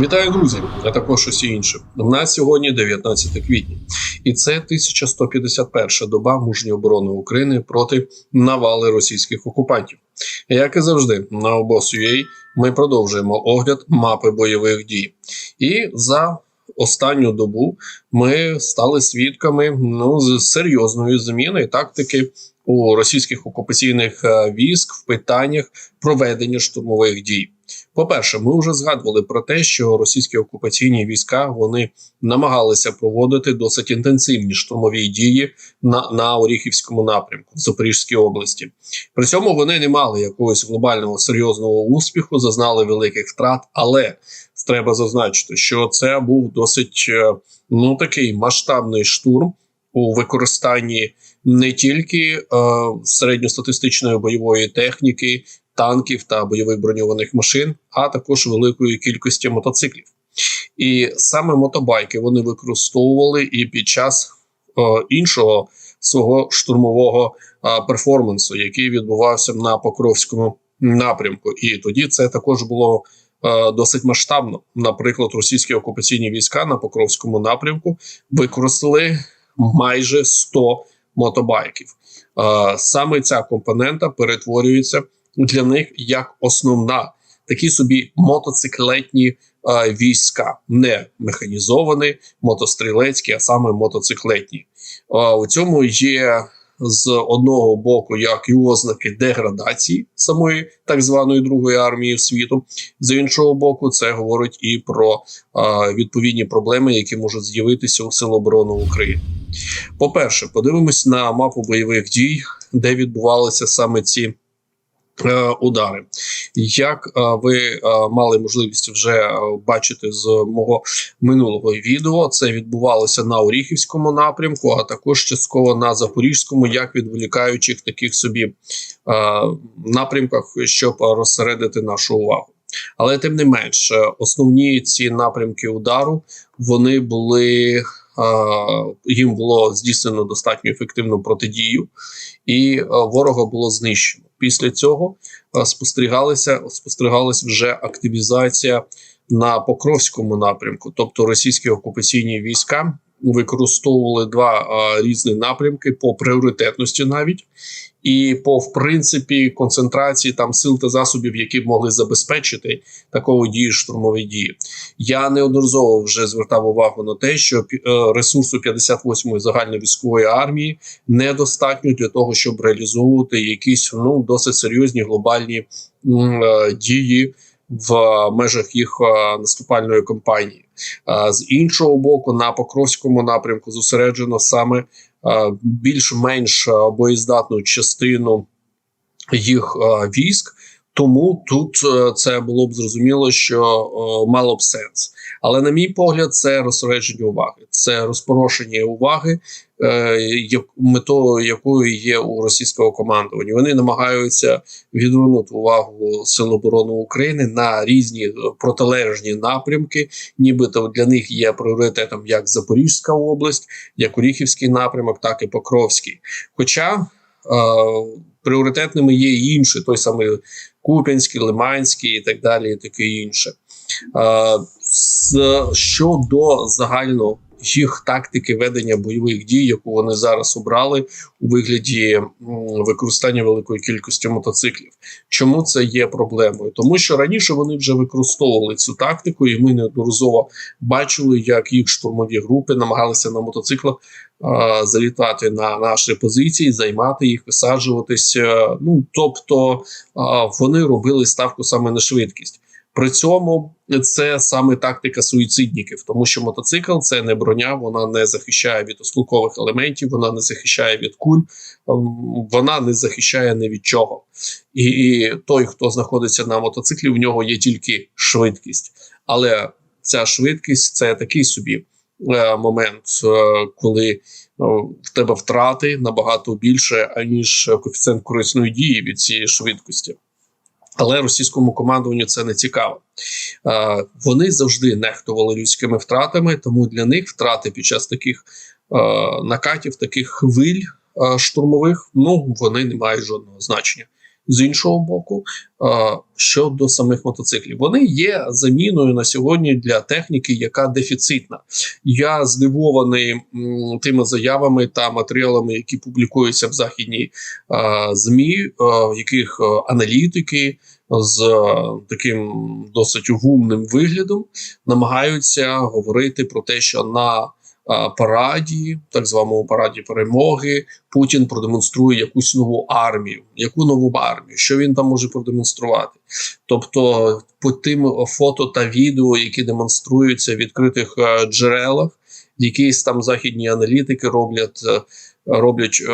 Вітаю, друзі, а також усі інші. Нас сьогодні 19 квітня, і це 1151 доба мужньої оборони України проти навали російських окупантів. Як і завжди, на обос.ua ми продовжуємо огляд мапи бойових дій. І за останню добу ми стали свідками ну серйозної зміни тактики у російських окупаційних е, військ в питаннях проведення штурмових дій. По-перше, ми вже згадували про те, що російські окупаційні війська вони намагалися проводити досить інтенсивні штурмові дії на на Оріхівському напрямку в Запорізькій області. При цьому вони не мали якогось глобального серйозного успіху, зазнали великих втрат, але треба зазначити, що це був досить е, ну такий масштабний штурм у використанні не тільки е, середньостатистичної бойової техніки, танків та бойових броньованих машин, а також великої кількості мотоциклів. І саме мотобайки вони використовували і під час е, іншого свого штурмового е, перформансу, який відбувався на Покровському напрямку. І тоді це також було. Е, досить масштабно, наприклад, російські окупаційні війська на Покровському напрямку використали майже 100 мотобайків. Саме ця компонента перетворюється для них як основна такі собі мотоциклетні війська, не механізовані, мотострілецькі, а саме мотоциклетні. У цьому є з одного боку як і ознаки деградації самої так званої другої армії світу, з іншого боку, це говорить і про а, відповідні проблеми, які можуть з'явитися у Сил оборони України. По перше, подивимось на мапу бойових дій, де відбувалися саме ці. Е, удари, як е, ви е, мали можливість вже бачити з мого минулого відео, це відбувалося на Оріхівському напрямку, а також частково на Запорізькому, як відволікаючих таких собі напрямках, щоб розсередити нашу увагу. Але тим не менш, основні ці напрямки удару вони були. Їм було здійснено достатньо ефективну протидію, і ворога було знищено. Після цього е, спостерігалися спостерігалася вже активізація на Покровському напрямку, тобто російські окупаційні війська використовували два а, різні напрямки по пріоритетності, навіть і по в принципі концентрації там сил та засобів, які б могли забезпечити такого дії штурмові дії. Я неодноразово вже звертав увагу на те, що е, ресурсу 58-ї загальновійськової армії недостатньо для того, щоб реалізовувати якісь ну досить серйозні глобальні е, дії в межах їх е, наступальної кампанії. З іншого боку, на Покровському напрямку зосереджено саме більш-менш боєздатну частину їх військ. Тому тут е, це було б зрозуміло, що мало б сенс. Але на мій погляд, це розсередження уваги, це розпорошення уваги, е, метою якої є у російського командування. Вони намагаються відвернути увагу Сил оборони України на різні е, протилежні напрямки, нібито для них є пріоритетом як Запорізька область, як Оріхівський напрямок, так і Покровський. Хоча пріоритетними є і інші, той самий Куп'янський, Лиманський і так далі, і таке інше. Щодо загального їх тактики ведення бойових дій, яку вони зараз обрали у вигляді використання великої кількості мотоциклів. Чому це є проблемою? Тому що раніше вони вже використовували цю тактику, і ми неодноразово бачили, як їх штурмові групи намагалися на мотоциклах е залітати на наші позиції, займати їх, висаджуватися. Ну тобто е вони робили ставку саме на швидкість. При цьому це саме тактика суїцидників, тому що мотоцикл це не броня, вона не захищає від осколкових елементів, вона не захищає від куль, ем, вона не захищає ні від чого. І той, хто знаходиться на мотоциклі, в нього є тільки швидкість. Але ця швидкість це такий собі е, момент, е, коли е, в тебе втрати набагато більше, аніж коефіцієнт корисної дії від цієї швидкості. Але російському командуванню це не цікаво. Е, вони завжди нехтували людськими втратами, тому для них втрати під час таких е, накатів, таких хвиль е, штурмових, ну вони не мають жодного значення. З іншого боку, щодо самих мотоциклів, вони є заміною на сьогодні для техніки, яка дефіцитна. Я здивований тими заявами та матеріалами, які публікуються в західній змі, в яких аналітики з таким досить гумним виглядом намагаються говорити про те, що на параді, так званому параді перемоги, Путін продемонструє якусь нову армію. Яку нову армію? Що він там може продемонструвати? Тобто, по тим фото та відео, які демонструються в відкритих е, джерелах, якісь там західні аналітики роблять. Роблять е,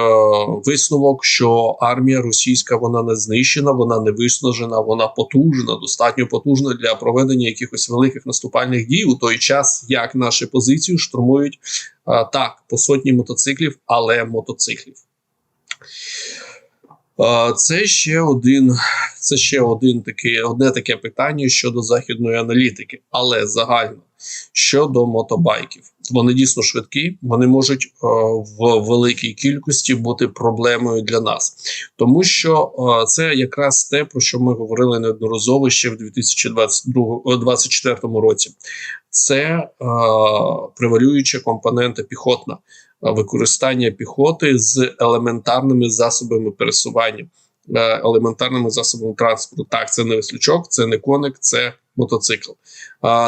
висновок, що армія російська вона не знищена, вона не виснажена, вона потужна, достатньо потужна для проведення якихось великих наступальних дій у той час, як наші позиції штурмують е, так по сотні мотоциклів, але мотоциклів. Е, Це ще один, це ще один таке, одне таке питання щодо західної аналітики, але загально щодо мотобайків. Вони дійсно швидкі, вони можуть е, в великій кількості бути проблемою для нас, тому що е, це якраз те, про що ми говорили неодноразово ще в 2024 році. Це е, превалююча компонента піхотна е, використання піхоти з елементарними засобами пересування, е, елементарними засобами транспорту. Так, це не веслючок, це не коник, це мотоцикл.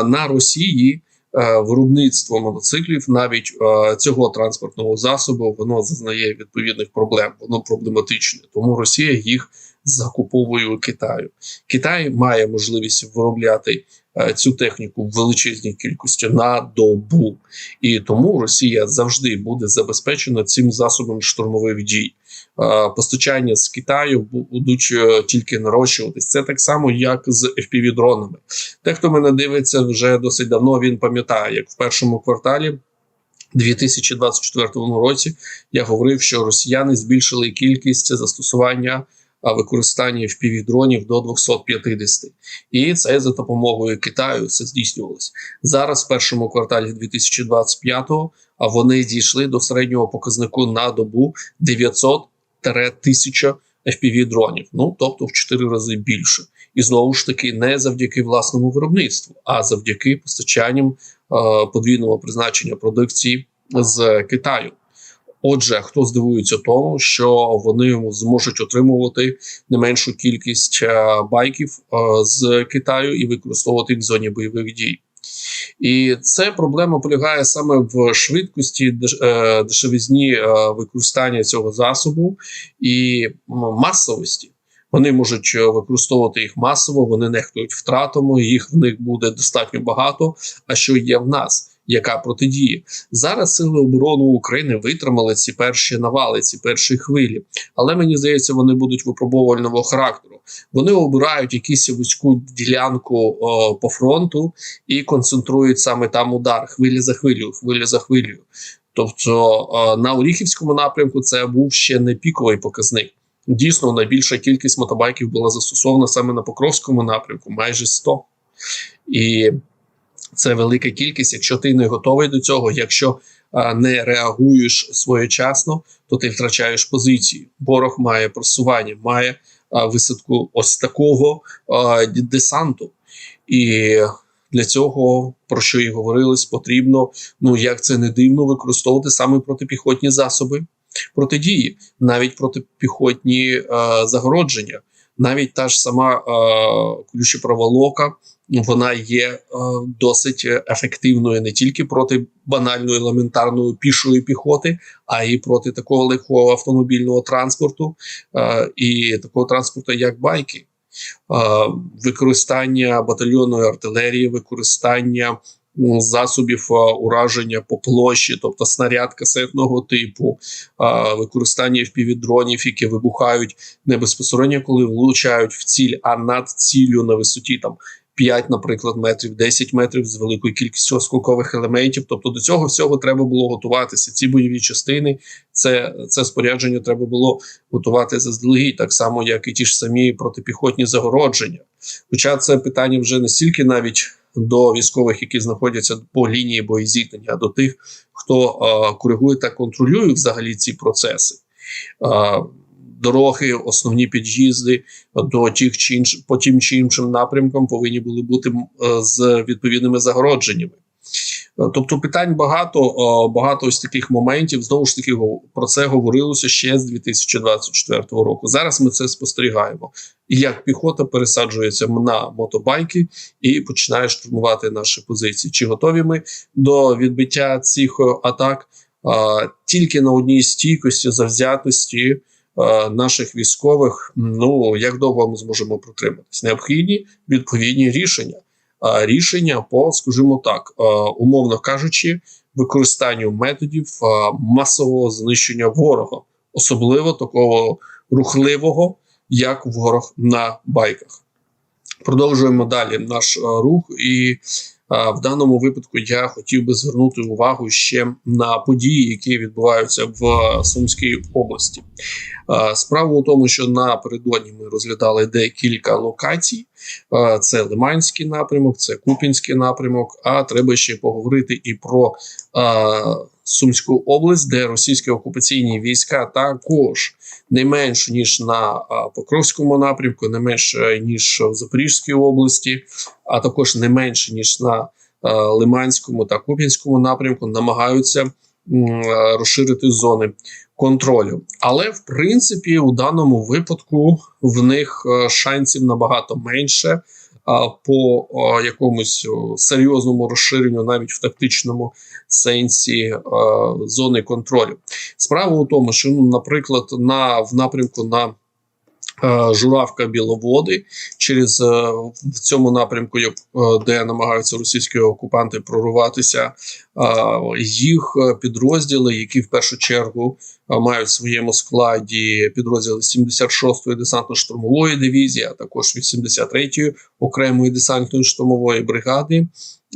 На Росії е, виробництво мотоциклів, навіть е, цього транспортного засобу, воно зазнає відповідних проблем. Воно проблематичне, тому Росія їх закуповує Китаю. Китай має можливість виробляти е, цю техніку в величезній кількості на добу, і тому Росія завжди буде забезпечена цим засобом штурмових дій. Е, Постачання з Китаю будуть е, тільки нарощуватись. Це так само, як з fpv дронами. Те, хто мене дивиться вже досить давно, він пам'ятає, як в першому кварталі 2024 році я говорив, що росіяни збільшили кількість застосування використання fpv дронів до 250. І це за допомогою Китаю це здійснювалося. Зараз, в першому кварталі 2025-го, а вони дійшли до середнього показнику на добу 900 1000 fpv дронів. Ну тобто в 4 рази більше. І знову ж таки, не завдяки власному виробництву, а завдяки постачанням е, подвійного призначення продукції з Китаю. Отже, хто здивується тому, що вони зможуть отримувати не меншу кількість е, байків е, з Китаю і використовувати їх в зоні бойових дій. І це проблема полягає саме в швидкості е, дешевизні використання цього засобу і масовості. Вони можуть використовувати їх масово, вони нехтують втратами, їх в них буде достатньо багато. А що є в нас? Яка протидія зараз? Сили оборони України витримали ці перші навали, ці перші хвилі, але мені здається, вони будуть випробовувального характеру. Вони обирають якусь вузьку ділянку о, по фронту і концентрують саме там удар хвилі за хвилею, хвилі за хвилею. Тобто на Оріхівському напрямку це був ще не піковий показник. Дійсно, найбільша кількість мотобайків була застосована саме на Покровському напрямку, майже 100. І це велика кількість. Якщо ти не готовий до цього, якщо а, не реагуєш своєчасно, то ти втрачаєш позиції. Ворог має просування, має а, висадку ось такого а, десанту. І для цього, про що і говорилось, потрібно, ну як це не дивно, використовувати саме протипіхотні засоби протидії, навіть протипіхотні е, загородження, навіть та ж сама е, колюча проволока, вона є е, досить ефективною не тільки проти банальної елементарної пішої піхоти, а й проти такого легкого автомобільного транспорту е, і такого транспорту, як байки. Е, використання батальйонної артилерії, використання засобів ураження по площі, тобто снаряд касетного типу, використання впівдронів, які вибухають не безпосередньо, коли влучають в ціль, а над ціллю на висоті там 5, наприклад, метрів, 10 метрів з великою кількістю осколкових елементів. Тобто до цього всього треба було готуватися. Ці бойові частини, це, це спорядження треба було готувати заздалегідь, так само, як і ті ж самі протипіхотні загородження. Хоча це питання вже не стільки навіть до військових, які знаходяться по лінії боєзіткнення, а до тих, хто е, коригує та контролює взагалі ці процеси. Е, дороги, основні під'їзди до тих чи інш, по тим чи іншим напрямкам повинні були бути е, з відповідними загородженнями. Е, Тобто питань багато, е, багато ось таких моментів. Знову ж таки, про це говорилося ще з 2024 року. Зараз ми це спостерігаємо. І як піхота пересаджується на мотобайки і починає штурмувати наші позиції. Чи готові ми до відбиття цих атак? Тільки на одній стійкості, завзятості наших військових. Ну як довго ми зможемо протриматись? Необхідні відповідні рішення а, рішення по, скажімо так, умовно кажучи, використанню методів масового знищення ворога, особливо такого рухливого, як ворог на байках. Продовжуємо далі наш рух, і в даному випадку я хотів би звернути увагу ще на події, які відбуваються в Сумській області. А, Справа у тому, що напередодні ми розглядали декілька локацій. Е, Це Лиманський напрямок, це Купінський напрямок. А треба ще поговорити і про е, Сумську область, де російські окупаційні війська також не менше ніж на е, Покровському напрямку, не менше ніж в Запорізькій області, а також не менше ніж на е, Лиманському та Купінському напрямку, намагаються е, розширити зони контролю. Але в принципі, у даному випадку в них е, шансів набагато менше по якомусь серйозному розширенню, навіть в тактичному сенсі зони контролю. Справа у тому, що, ну, наприклад, на в напрямку на е, Журавка Біловоди через е, в цьому напрямку, е, де намагаються російські окупанти прорватися, е, їх е, підрозділи, які в першу чергу е, мають в своєму складі підрозділи 76-ї десантно-штурмової дивізії, а також 83-ї окремої десантної штурмової бригади.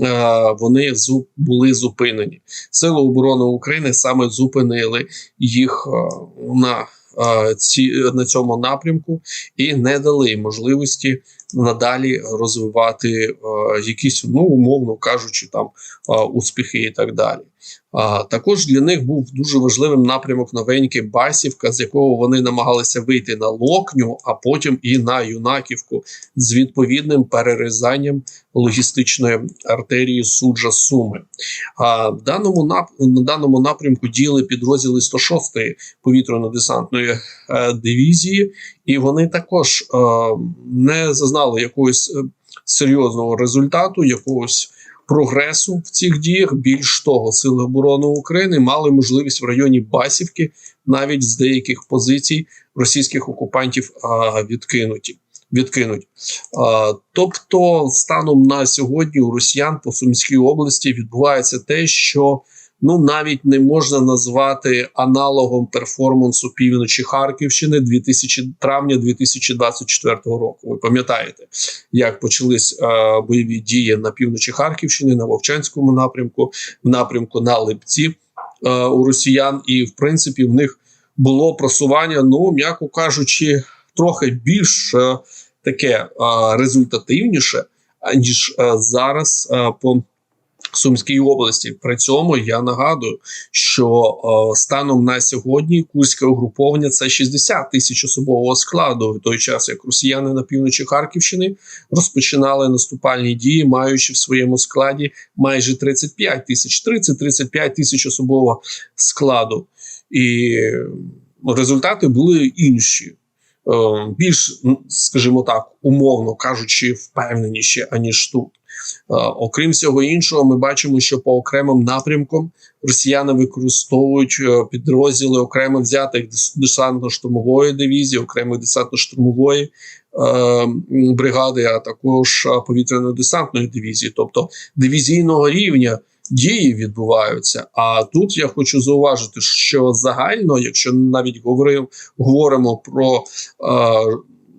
е, Вони були зупинені. Сили оборони України саме зупинили їх е, на е, ці на цьому напрямку і не дали можливості надалі розвивати е, якісь, ну умовно кажучи, там е, успіхи і так далі. Також для них був дуже важливим напрямок новенький Басівка, з якого вони намагалися вийти на Локню, а потім і на Юнаківку з відповідним перерізанням логістичної артерії суджа Суми. А в даному нап... на даному напрямку діяли підрозділи 106-ї повітряно-десантної е, дивізії, і вони також е, не зазнали якогось е, серйозного результату, якогось прогресу в цих діях. Більш того, сили оборони України мали можливість в районі Басівки навіть з деяких позицій російських окупантів відкинуті. Відкинуть, тобто, станом на сьогодні у росіян по Сумській області відбувається те, що ну навіть не можна назвати аналогом перформансу півночі Харківщини 2000, травня 2024 року. Ви пам'ятаєте, як почались е, бойові дії на півночі Харківщини, на Вовчанському напрямку, в напрямку на Липці е, у росіян, і в принципі в них було просування, ну м'яко кажучи, трохи більш е, таке е, результативніше, ніж е, зараз е, по Сумській області. При цьому я нагадую, що е, станом на сьогодні курське угруповання це 60 тисяч особового складу, в той час як росіяни на півночі Харківщини розпочинали наступальні дії, маючи в своєму складі майже 35 тисяч, 30-35 тисяч особового складу. І результати були інші. Е, Більш, скажімо так, умовно кажучи, впевненіші, аніж тут. Е, Окрім всього іншого, ми бачимо, що по окремим напрямкам росіяни використовують е, підрозділи окремо взятих десантно-штурмової дивізії, окремої десантно-штурмової е, бригади, а також повітряно-десантної дивізії, тобто дивізійного рівня. Дії відбуваються. А тут я хочу зауважити, що загально, якщо навіть говорив, говоримо про е,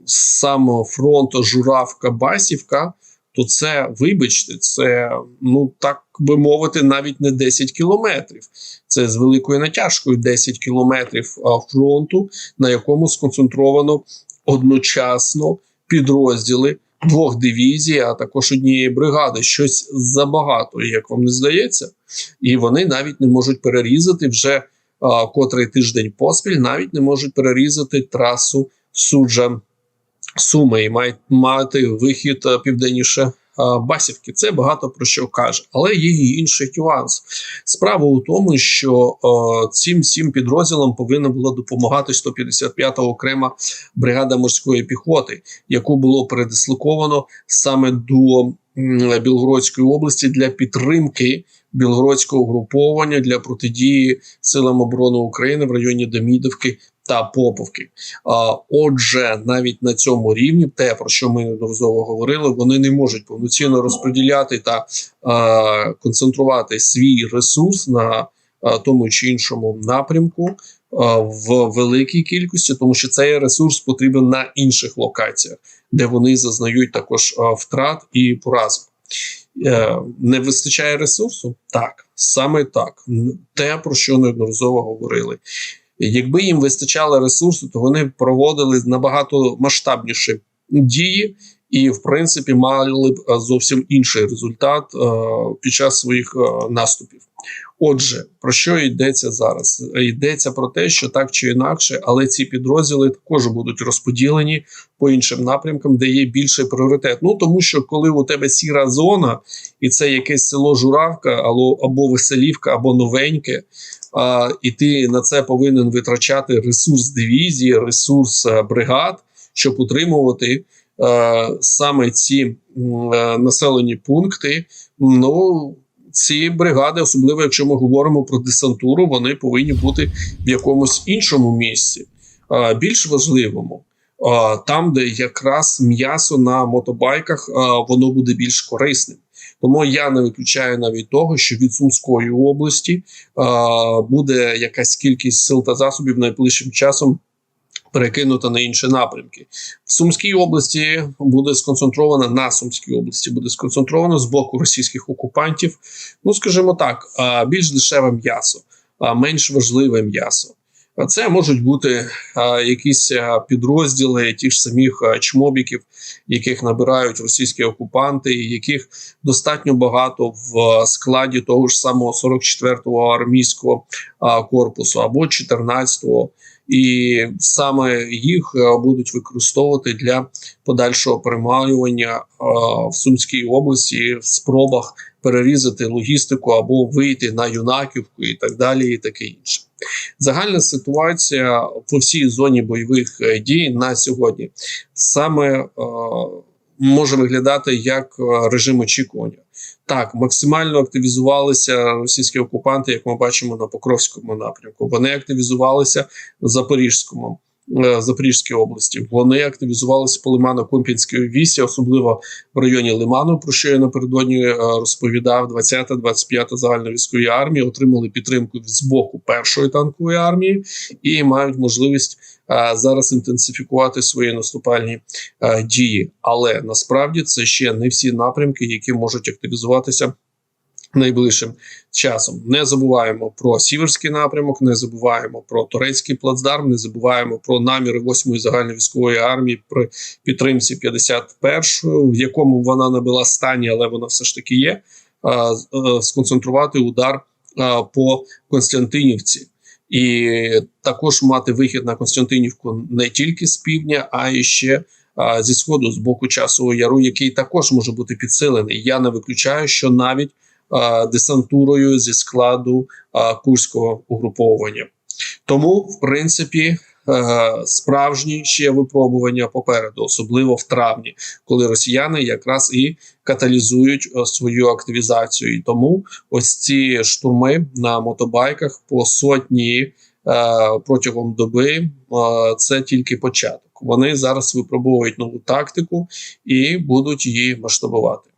сам фронт Журавка Басівка, то це, вибачте, це ну так би мовити, навіть не 10 кілометрів. Це з великою натяжкою 10 кілометрів фронту, на якому сконцентровано одночасно підрозділи двох дивізій, а також однієї бригади. Щось забагато, як вам не здається, і вони навіть не можуть перерізати вже. а, котрий тиждень поспіль навіть не можуть перерізати трасу суджа Суми і мають мати вихід е, південніше е, Басівки. Це багато про що каже, але є і інший нюанс. Справа у тому, що е, цим всім підрозділам повинна була допомагати 155-та окрема бригада морської піхоти, яку було передислоковано саме до Білгородської області для підтримки білгородського угруповання для протидії силам оборони України в районі Демідовки та Поповки. Отже, навіть на цьому рівні, те про що ми неодноразово говорили, вони не можуть повноцінно розподіляти та а, концентрувати свій ресурс на тому чи іншому напрямку в великій кількості, тому що цей ресурс потрібен на інших локаціях, де вони зазнають також втрат і поразок. Е, Не вистачає ресурсу? Так, саме так. Те, про що неодноразово говорили. Якби їм вистачало ресурсу, то вони проводили набагато масштабніші дії, і, в принципі, мали б е, зовсім інший результат е, під час своїх е, наступів. Отже, про що йдеться зараз? Йдеться про те, що так чи інакше, але ці підрозділи також будуть розподілені по іншим напрямкам, де є більший пріоритет. Ну тому що коли у тебе сіра зона, і це якесь село Журавка, або Веселівка, або новеньке. І ти на це повинен витрачати ресурс дивізії, ресурс е, бригад, щоб утримувати е, саме ці е, населені пункти. Ну ці бригади, особливо якщо ми говоримо про десантуру, вони повинні бути в якомусь іншому місці, більш важливому. Там, де якраз м'ясо на мотобайках, воно буде більш корисним. Тому я не виключаю навіть того, що від Сумської області буде якась кількість сил та засобів найближчим часом перекинута на інші напрямки. В Сумській області буде сконцентрована на Сумській області, буде сконцентровано з боку російських окупантів. Ну скажімо так, більш дешеве м'ясо, менш важливе м'ясо. Це можуть бути а, якісь підрозділи тих ж самих чмобіків, яких набирають російські окупанти, і яких достатньо багато в складі того ж самого 44-го армійського а, корпусу або 14-го. І саме їх будуть використовувати для подальшого перемалювання в Сумській області в спробах перерізати логістику або вийти на юнаківку і так далі, і таке інше. Загальна ситуація по всій зоні бойових е, дій на сьогодні саме е, може виглядати як е, режим очікування. Так, максимально активізувалися російські окупанти, як ми бачимо на Покровському напрямку. Вони активізувалися в Запорізькому. Е, Запорізькій області вони активізувалися по Лимано-Компінській вісі, особливо в районі Лиману, про що я напередодні е, розповідав. 20-та, 25-та загальновійської армії отримали підтримку з боку першої танкової армії і мають можливість е, зараз інтенсифікувати свої наступальні дії. Але насправді це ще не всі напрямки, які можуть активізуватися найближчим часом. Не забуваємо про сіверський напрямок, не забуваємо про турецький плацдарм, не забуваємо про наміри 8-ї загальновійськової армії при підтримці 51-ї, в якому вона набила стані, але вона все ж таки є. е, Сконцентрувати удар по Константинівці. І також мати вихід на Константинівку не тільки з півдня, а й ще а, зі сходу з боку часового яру, який також може бути підсилений. Я не виключаю, що навіть десантурою зі складу курського угруповування. Тому, в принципі, е, справжні ще випробування попереду, особливо в травні, коли росіяни якраз і каталізують е, свою активізацію. І тому ось ці штурми на мотобайках по сотні е, протягом доби це тільки початок. Вони зараз випробовують нову тактику і будуть її масштабувати.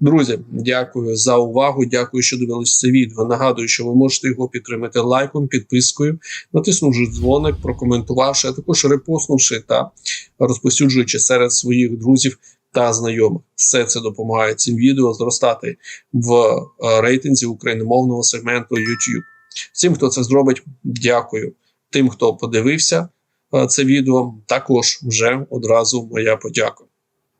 Друзі, дякую за увагу. Дякую, що дивились це відео. Нагадую, що ви можете його підтримати лайком, підпискою, натиснувши дзвоник, прокоментувавши, а також репостнувши та розповсюджуючи серед своїх друзів та знайомих. Все це допомагає цим відео зростати в е, рейтинзі україномовного сегменту YouTube. Всім, хто це зробить, дякую. Тим, хто подивився е, це відео, також вже одразу моя подяка.